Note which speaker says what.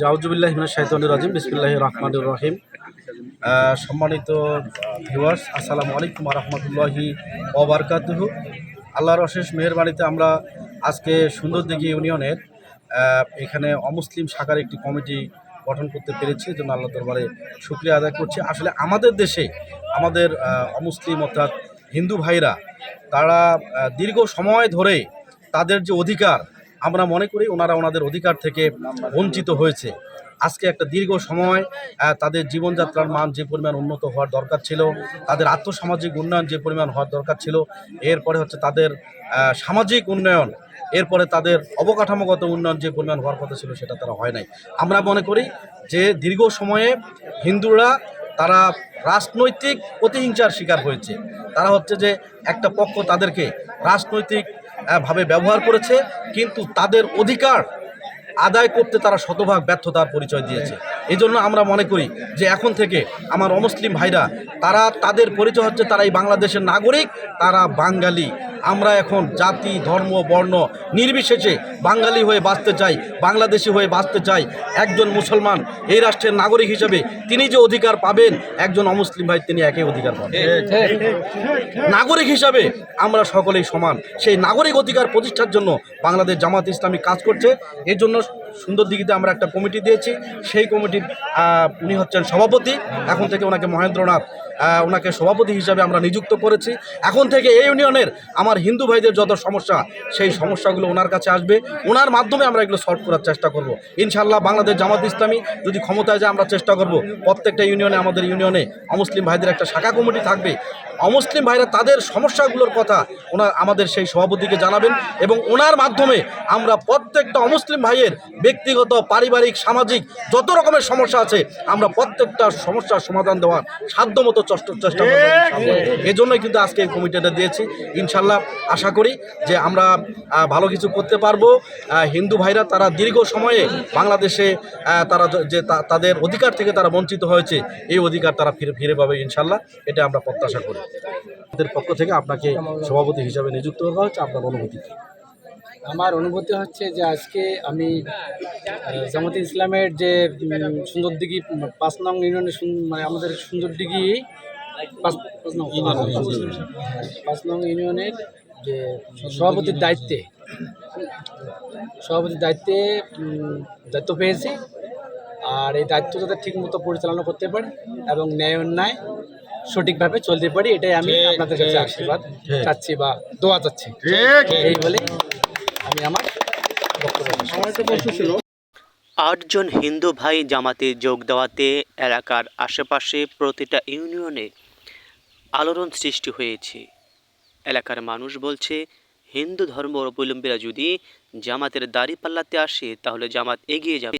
Speaker 1: জাউজুবিল্লাহ হিমিনাশ শাইতানির রাজিম বিসমিল্লাহ রহমানুর রহিম। সম্মানিত ভিউয়ার্স আসসালামু আলাইকুম রহমতুল্লাহি ওবরকাতুহু আল্লাহর অশেষ মেহরবানিতে আমরা আজকে সুন্দরদিঘি ইউনিয়নের এখানে অমুসলিম শাখার একটি কমিটি গঠন করতে পেরেছি জন্য আল্লাহ দরবারে শুক্রিয়া আদায় করছি। আসলে আমাদের দেশে, আমাদের অমুসলিম অর্থাৎ হিন্দু ভাইরা, তারা দীর্ঘ সময় ধরে তাদের যে অধিকার আমরা মনে করি ওনারা ওনাদের অধিকার থেকে বঞ্চিত হয়েছে। আজকে একটা দীর্ঘ সময় তাদের জীবনযাত্রার মান যে পরিমাণ উন্নত হওয়ার দরকার ছিল, তাদের আর্থসামাজিক উন্নয়ন যে পরিমাণ হওয়ার দরকার ছিল, এরপরে হচ্ছে তাদের সামাজিক উন্নয়ন, এরপরে তাদের অবকাঠামোগত উন্নয়ন যে পরিমাণ হওয়ার কথা ছিল সেটা তারা হয় নাই। আমরা মনে করি যে দীর্ঘ সময়ে হিন্দুরা তারা রাজনৈতিক প্রতিহিংসার শিকার হয়েছে। তারা হচ্ছে যে একটা পক্ষ তাদেরকে রাজনৈতিক ভাবে ব্যবহার করেছে, কিন্তু তাদের অধিকার আদায় করতে তারা শতভাগ ব্যর্থতার পরিচয় দিয়েছে। এই জন্য আমরা মনে করি যে এখন থেকে আমার অমুসলিম ভাইরা, তারা তাদের পরিচয় হচ্ছে তারা এই বাংলাদেশের নাগরিক, তারা বাঙালি। আমরা এখন জাতি ধর্ম বর্ণ নির্বিশেষে বাঙালি হয়ে বাঁচতে চাই বাংলাদেশি হয়ে বাঁচতে চাই। একজন মুসলমান এই রাষ্ট্রের নাগরিক হিসেবে তিনি যে অধিকার পাবেন একজন অমুসলিম ভাই তিনি একই অধিকার পাবেন। নাগরিক হিসাবে আমরা সকলেই সমান। সেই নাগরিক অধিকার প্রতিষ্ঠার জন্য বাংলাদেশ জামাত ইসলামী কাজ করছে। এর জন্য সুন্দর দিঘিতে আমরা একটা কমিটি দিয়েছি। সেই কমিটির উনি হচ্ছেন সভাপতি। এখন থেকে ওনাকে মহেন্দ্রনাথ ওনাকে সভাপতি হিসাবে আমরা নিযুক্ত করেছি। এখন থেকে এই ইউনিয়নের আমার হিন্দু ভাইদের যত সমস্যা, সেই সমস্যাগুলো ওনার কাছে আসবে। ওনার মাধ্যমে আমরা এগুলো সলভ করার চেষ্টা করব। ইনশাল্লাহ বাংলাদেশ জামাত ইসলামী যদি ক্ষমতায় যায়, আমরা চেষ্টা করব। প্রত্যেকটা ইউনিয়নে, আমাদের ইউনিয়নে অমুসলিম ভাইদের একটা শাখা কমিটি থাকবে। অমুসলিম ভাইরা তাদের সমস্যাগুলোর কথা ওনার, আমাদের সেই সভাপতিকে জানাবেন এবং ওনার মাধ্যমে আমরা প্রত্যেকটা অমুসলিম ভাইয়ের ব্যক্তিগত, পারিবারিক, সামাজিক, যত রকমের সমস্যা আছে, আমরা প্রত্যেকটা সমস্যার সমাধান দেওয়ার সাধ্যমতো চেষ্টা চেষ্টা করব এজন্যই কিন্তু আজকে এই কমিটিটা দিয়েছি। ইনশাল্লাহ আশা করি যে আমরা ভালো কিছু করতে পারব। হিন্দু ভাইরা তারা দীর্ঘ সময়ে বাংলাদেশে তারা যে তাদের অধিকার থেকে তারা বঞ্চিত হয়েছে, এই অধিকার তারা ফিরে ফিরে পাবে ইনশাল্লাহ এটা আমরা প্রত্যাশা করি। আমাদের পক্ষ থেকে আপনাকে সভাপতি হিসাবে নিযুক্ত করা হয়েছে আপনার অনুভূতি কী?
Speaker 2: আমার অনুভূতি হচ্ছে যে আজকে আমি জামাতে ইসলামের যে সুন্দরদিঘি পাঁচ নং ইউনিয়নের মানে আমাদের সুন্দরদিঘি পাঁচ নং পাঁচ নং ইউনিয়নের যে সভাপতির দায়িত্বে সভাপতির দায়িত্বে দায়িত্ব পেয়েছি। আর এই দায়িত্ব যাতে ঠিক মতো পরিচালনা করতে পারি এবং ন্যায় অন্যায় সঠিকভাবে চলতে পারি এটাই আমি আপনাদের কাছে আশীর্বাদ চাচ্ছি বা দোয়া চাচ্ছি। এই বলে আমি আমার বক্তব্য
Speaker 3: আটজন হিন্দু ভাই জামাতে যোগ দেওয়াতে এলাকার আশেপাশে প্রতিটা ইউনিয়নে আলোড়ন সৃষ্টি হয়েছে। এলাকার মানুষ বলছে হিন্দু ধর্ম অবলম্বীরা যদি জামাতের দাড়ি পাল্লাতে আসে তাহলে জামাত এগিয়ে যাবে।